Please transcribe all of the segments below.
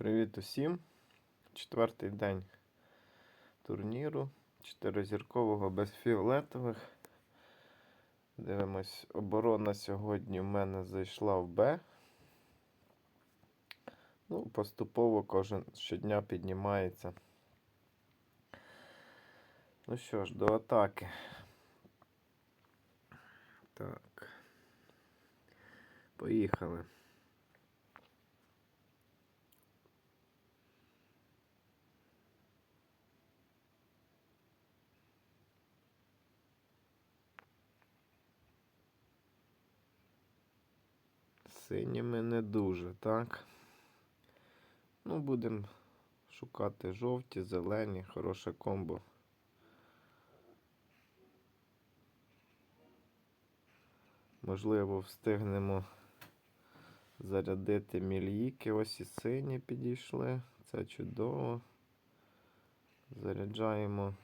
Привіт усім. Четвертий день турніру. Чотиризіркового без фіолетових. Дивимось, оборона сьогодні в мене зайшла в Б. Ну, поступово кожен щодня піднімається. Ну що ж, до атаки. Так. Поїхали. Синіми не дуже, так? Ну, будемо шукати жовті, зелені, хороше комбо. Можливо, встигнемо зарядити мільїки. Ось і сині підійшли. Це чудово. Заряджаємо.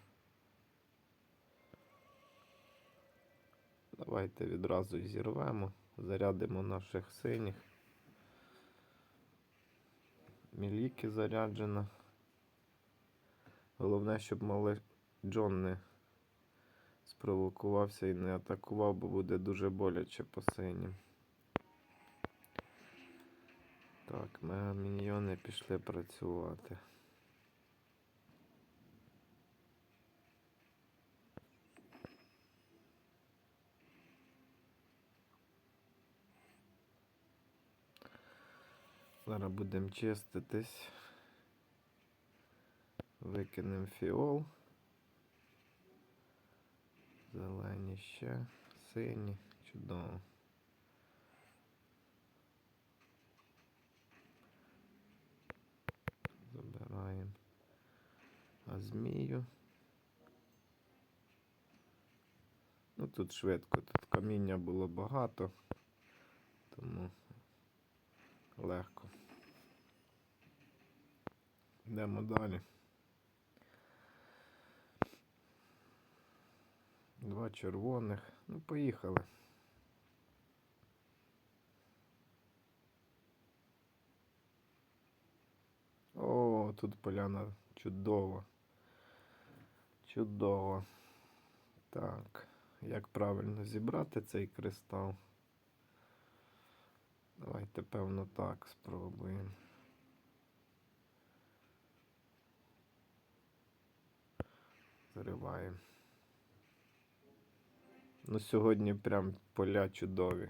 Давайте відразу і зірвемо. Зарядимо наших синіх. Міліки заряджено. Головне, щоб малий Джон не спровокувався і не атакував, бо буде дуже боляче по синім. Так, мегаміньйони пішли працювати. Зараз будемо чиститись. Викинемо фіол. Зелені ще, сині, чудово. Забираємо а змію. Ну тут швидко, тут каміння було багато, тому легко. Йдемо далі. Два червоних. Ну, поїхали. О, тут поляна чудова. Чудово. Так, як правильно зібрати цей кристал? Давайте, певно, так спробуємо. Зариваємо. Ну, сьогодні прям поля чудові.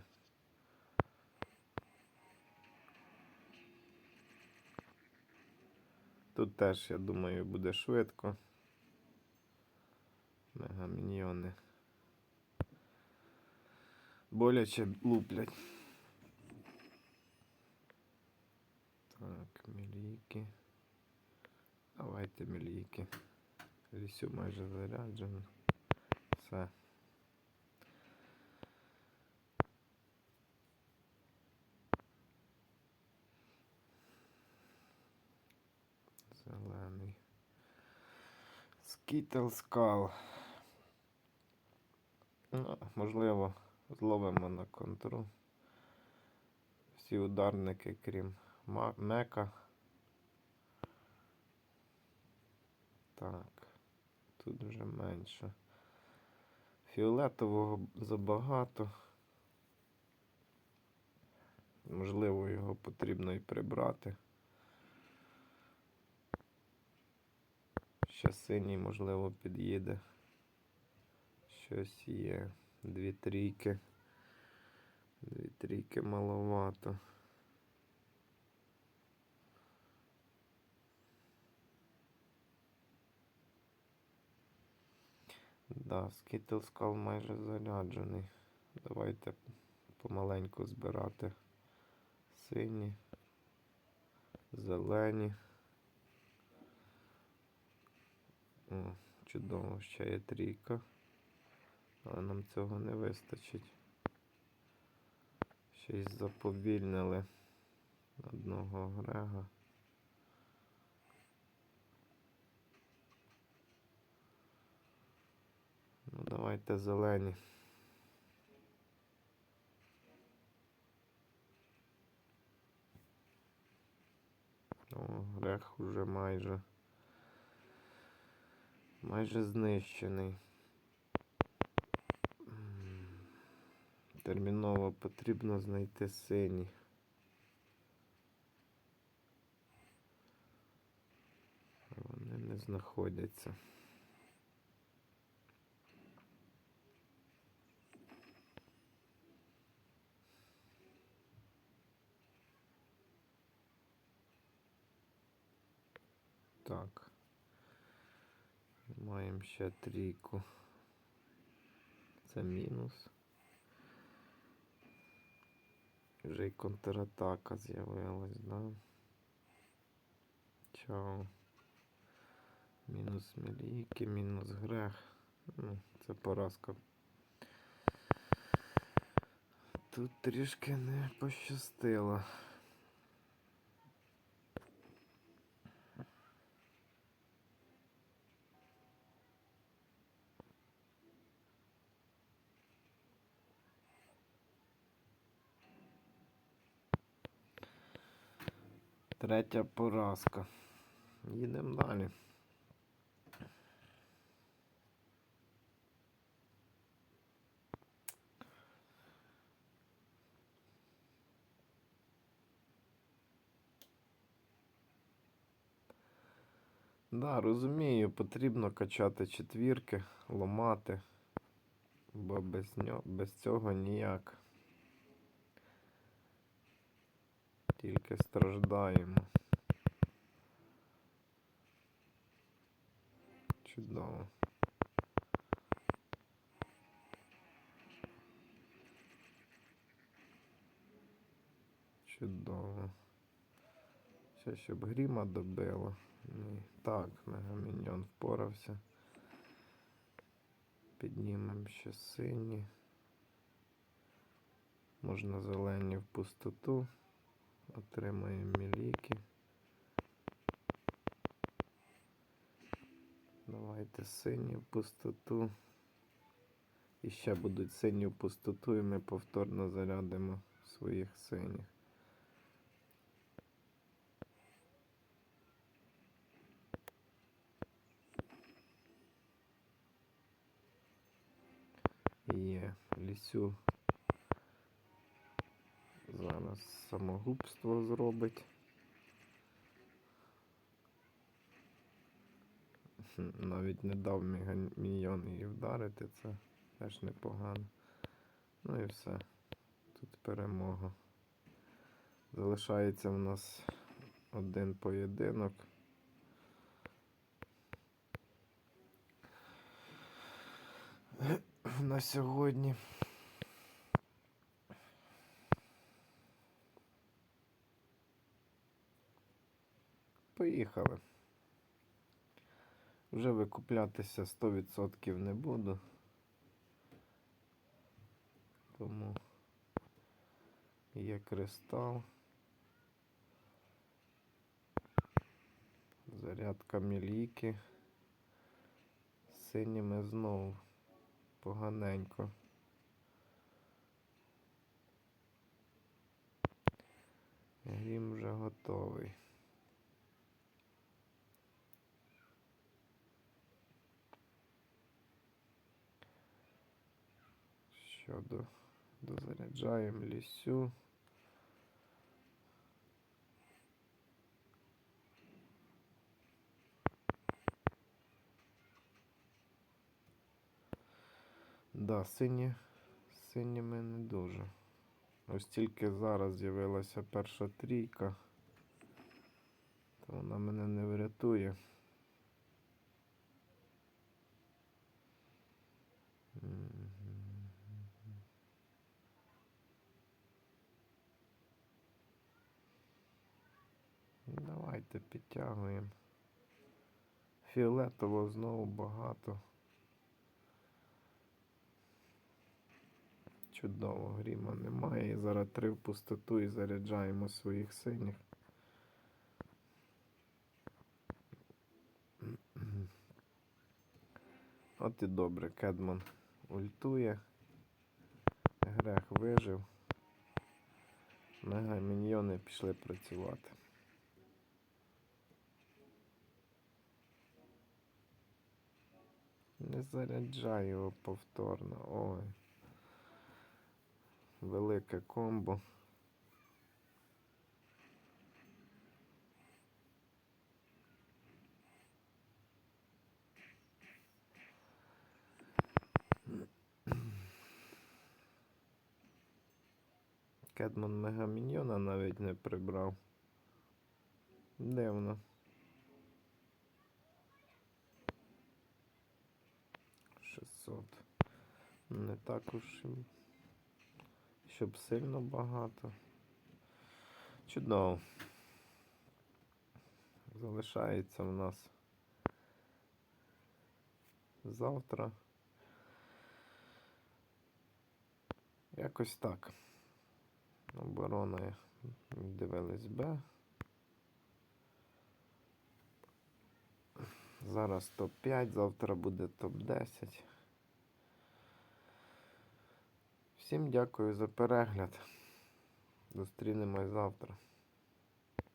Тут теж, я думаю, буде швидко. Мегаміньйони. Боляче луплять. Так, мілійки. Давайте мілійки. Лісю майже заряджено. Все. Зелений. Скітел скал. Ну, можливо, зловимо на контру. Всі ударники, крім мека. Так, тут вже менше. Фіолетового забагато. Можливо, його потрібно і прибрати. Ще синій, можливо, під'їде. Щось є. Дві трійки. Дві трійки маловато. Да, скітл скал майже заряджений. Давайте помаленьку збирати сині, зелені. О, чудово, ще є трійка. Але нам цього не вистачить. Ще й заповільнили одного Грега. Ну, давайте зелені. О, грех уже майже. Майже знищений. Терміново потрібно знайти синій. Вони не знаходяться. Так. Маємо ще трійку. Це мінус. Вже й контратака з'явилась, да? Чао. Мінус Меліки, мінус Грех. Ну, це поразка. Тут трішки не пощастило. Третя поразка. Їдемо далі. Да, розумію, потрібно качати четвірки, ламати, бо без, нього, без цього ніяк. Тільки страждаємо. Чудово. Чудово. Ще щоб гріма добило. Ні. Так, мегаміньон впорався. Піднімемо ще сині. Можна зелені в пустоту. Отримаємо міліки. Давайте сині в пустоту. І ще будуть сині в пустоту, і ми повторно зарядимо своїх синіх. Є лісю. Зараз самогубство зробить. Навіть не дав мільйон її вдарити, це теж непогано. Ну і все. Тут перемога. Залишається в нас один поєдинок. На сьогодні. Поїхали. Вже викуплятися 100% не буду. Тому є кристал. Зарядка міліки. Синіми знову поганенько. Грім вже готовий. До, дозаряджаємо лісю. Да, сині, синіми не дуже. Ось тільки зараз з'явилася перша трійка, то вона мене не врятує. Давайте підтягуємо. Фіолетово знову багато. Чудово, гріма немає. І зараз три в пустоту і заряджаємо своїх синіх. От і добре, Кедман ультує. Грех вижив. Мега міньйони пішли працювати. Не заряджай його повторно. Ой. Велике комбо. Кедман Мегаміньйона навіть не прибрав. Дивно. Шістсот. Не так уж і щоб сильно багато. Чудово. Залишається в нас завтра. Якось так. Оборона дивились Б. Зараз топ-5, завтра буде топ-10. Всім дякую за перегляд. Зустрінемось завтра.